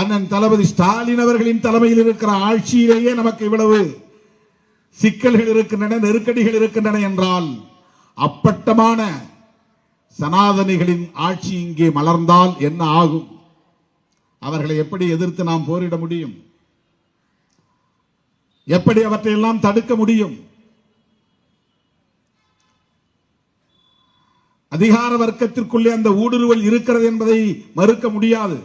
அண்ணன் தளபதி ஸ்டாலின் அவர்களின் தலைமையில் இருக்கிற ஆட்சியிலேயே நமக்கு இவ்வளவு சிக்கல்கள் இருக்கின்றன நெருக்கடிகள் இருக்கின்றன என்றால் அப்பட்டமான சனாதனிகளின் ஆட்சி இங்கே மலர்ந்தால் என்ன ஆகும்? அவர்களை எப்படி எதிர்த்து நாம் போரிட முடியும்? எப்படி அவற்றையெல்லாம் தடுக்க முடியும்? அதிகார வர்க்கத்திற்குள்ளே அந்த ஊடுருவல் இருக்கிறது என்பதை மறுக்க முடியாது.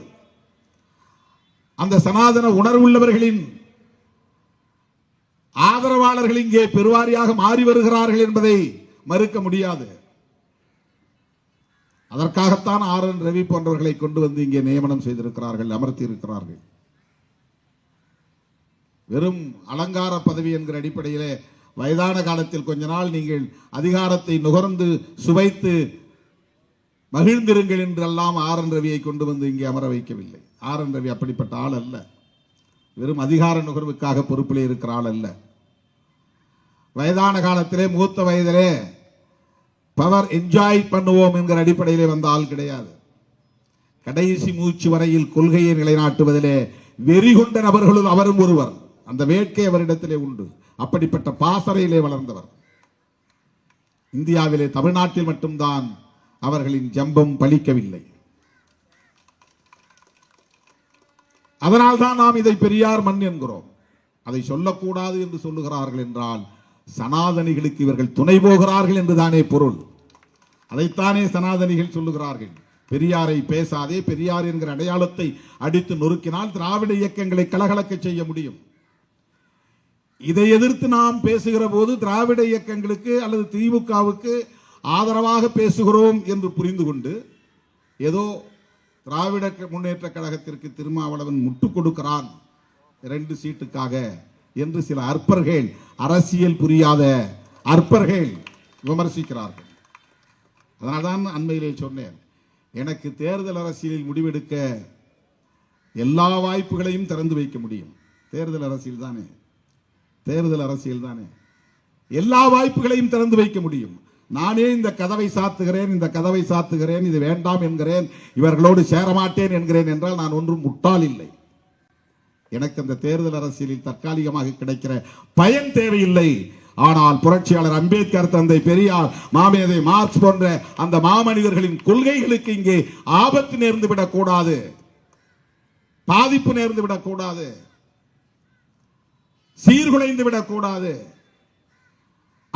அந்த சனாதன உணர்வுள்ளவர்களின் ஆதரவாளர்கள் இங்கே பெருவாரியாக மாறி வருகிறார்கள் என்பதை மறுக்க முடியாது. அதற்காகத்தான் ஆர் என் ரவி போன்றவர்களை கொண்டு வந்து இங்கே நியமனம் செய்திருக்கிறார்கள் அமர்த்தி இருக்கிறார்கள் வெறும் அலங்கார பதவி என்கிற அடிப்படையிலே வயதான காலத்தில் கொஞ்ச நாள் நீங்கள் அதிகாரத்தை நுகர்ந்து சுவைத்து மகிழ்ந்திருங்கள் என்றெல்லாம் ஆர் என் ரவியை கொண்டு வந்து இங்கே அமர வைக்கவில்லை. ஆர் என் ரவி அப்படிப்பட்ட ஆள் அல்ல. வெறும் அதிகார நுகர்வுக்காக பொறுப்பிலே இருக்கிற ஆள் அல்ல. வயதான காலத்திலே மூத்த வயதிலே பவர் என்ஜாய் பண்ணுவோம் என்கிற அடிப்படையிலே வந்த ஆள் கிடையாது. கடைசி மூச்சு வரையில் கொள்கையை நிலைநாட்டுவதிலே வெறி கொண்ட நபர்களுள் அவரும் ஒருவர். அந்த வேட்கை அவரிடத்திலே உண்டு. அப்படிப்பட்ட பாசறையிலே வளர்ந்தவர். இந்தியாவிலே தமிழ்நாட்டில் மட்டும்தான் அவர்களின் ஜம்பம் பலிக்கவில்லை. அதனால்தான் நாம் இதை பெரியார் மண் என்கிறோம். அதை சொல்லக்கூடாது என்று சொல்லுகிறார்கள் என்றால் சனாதனிகளுக்கு இவர்கள் துணை போகிறார்கள் என்றுதானே பொருள். அதைத்தானே சனாதனிகள் சொல்லுகிறார்கள். பெரியாரை பேசாதே பெரியார் என்கிற அடையாளத்தை அடித்து நொறுக்கினால் திராவிட இயக்கங்களை கலகலக்க செய்ய முடியும். இதை எதிர்த்து நாம் பேசுகிற போது திராவிட இயக்கங்களுக்கு அல்லது திமுகவுக்கு ஆதரவாக பேசுகிறோம் என்று புரிந்து கொண்டு ஏதோ திராவிட முன்னேற்ற கழகத்திற்கு திருமாவளவன் முட்டு கொடுக்கிறான் ரெண்டு சீட்டுக்காக என்று சில அற்பர்கள் அரசியல் புரியாத அற்பர்கள் விமர்சிக்கிறார்கள். அதனால்தான் அண்மையிலே சொன்னேன் எனக்கு தேர்தல் அரசியலில் முடிவெடுக்க எல்லா வாய்ப்புகளையும் திறந்து வைக்க முடியும். தேர்தல் அரசியல் தானே? தேர்தல் அரசியல் தானே? எல்லா வாய்ப்புகளையும் திறந்து வைக்க முடியும். நானே இந்த கதவை சாத்துகிறேன் இந்த கதவை சாத்துகிறேன் இது வேண்டாம் என்கிறேன் இவர்களோடு சேரமாட்டேன் என்கிறேன் என்றால் நான் ஒன்றும் முட்டாள் இல்லை. எனக்கு அந்த தேர்தல் அரசியலில் தற்காலிகமாக கிடைக்கிற பயன் தேவையில்லை. ஆனால் புரட்சியாளர் அம்பேத்கர் தந்தை பெரியார் மாமேதை மார்க்ஸ் போன்ற அந்த மாமனிதர்களின் கொள்கைகளுக்கு இங்கே ஆபத்து நேர்ந்து விடக்கூடாது. பாதிப்பு நேர்ந்து விடக்கூடாது. சீர்குலைந்து விடக்கூடாது.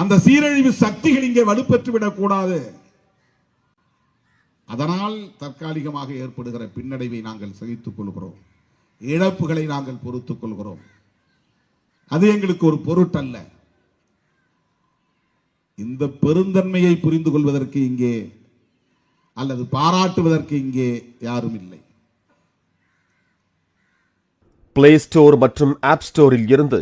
அந்த சீரழிவு சக்திகள் இங்கே வலுப்பெற்று விடக்கூடாது. அதனால் தற்காலிகமாக ஏற்படுகிற பின்னடைவை நாங்கள் சகித்துக் கொள்கிறோம். இழப்புகளை நாங்கள் பொறுத்துக் கொள்கிறோம். அது எங்களுக்கு ஒரு பொருட்டல்ல. இந்த பெருந்தன்மையை புரிந்து கொள்வதற்கு இங்கே அல்லது பாராட்டுவதற்கு இங்கே யாரும் இல்லை. பிளே ஸ்டோர் மற்றும் ஆப் ஸ்டோரில் இருந்து